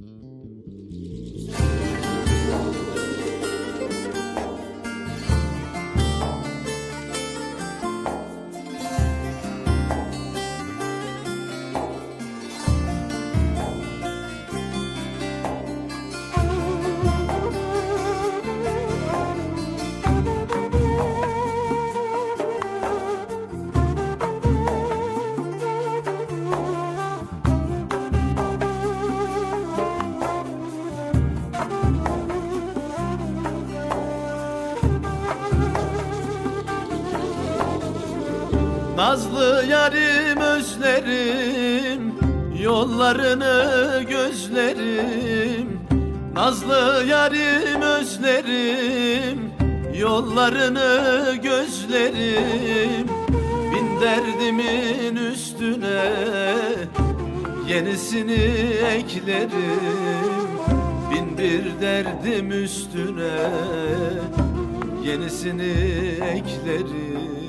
Mm-hmm. Nazlı yarim özlerim Yollarını gözlerim. Nazlı yarim özlerim Yollarını gözlerim. Bin derdimin üstüne Yenisini eklerim. Bin bir derdim üstüne Yenisini eklerim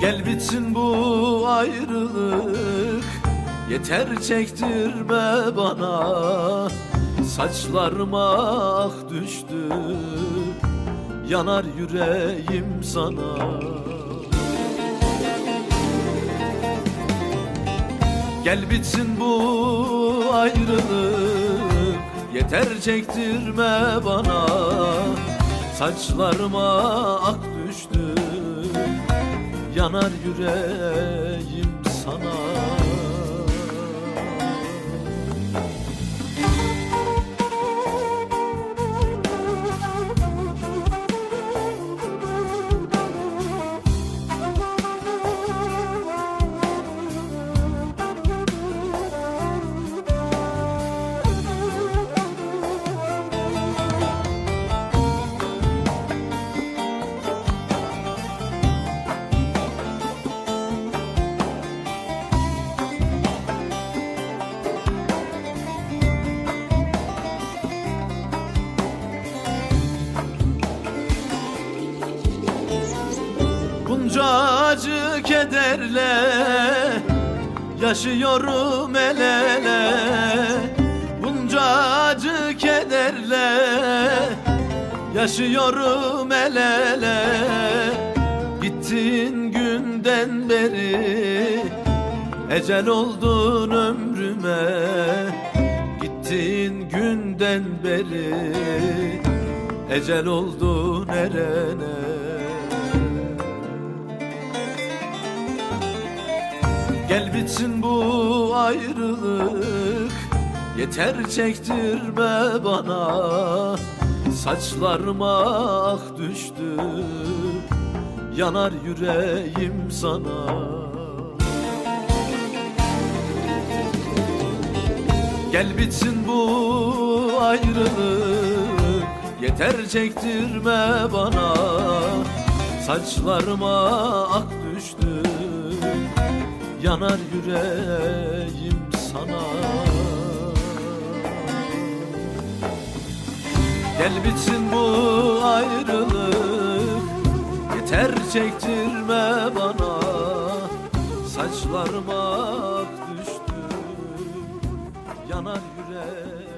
Gel bitsin bu ayrılık Yeter çektirme bana. Saçlarıma ah düştü Yanar yüreğim sana. Gel bitsin bu ayrılık Yeter çektirme bana Saçlarıma ak düştü Yanar yüreğim sana Bunca acı kederle Yaşıyorum el ele. Bunca acı kederle Yaşıyorum el ele. Gittiğin günden beri Ecel oldun ömrüme. Gittiğin günden beri Ecel oldun erene Gel bitsin bu ayrılık. Yeter çektirme bana. Saçlarıma ah düştü. Yanar yüreğim sana. Gel bitsin bu ayrılık. Yeter çektirme bana. Saçlarıma ak düştü Yanar yüreğim sana. Gel bitsin bu ayrılık Yeter çektirme bana. Saçlarıma düştü Yanar yüreğim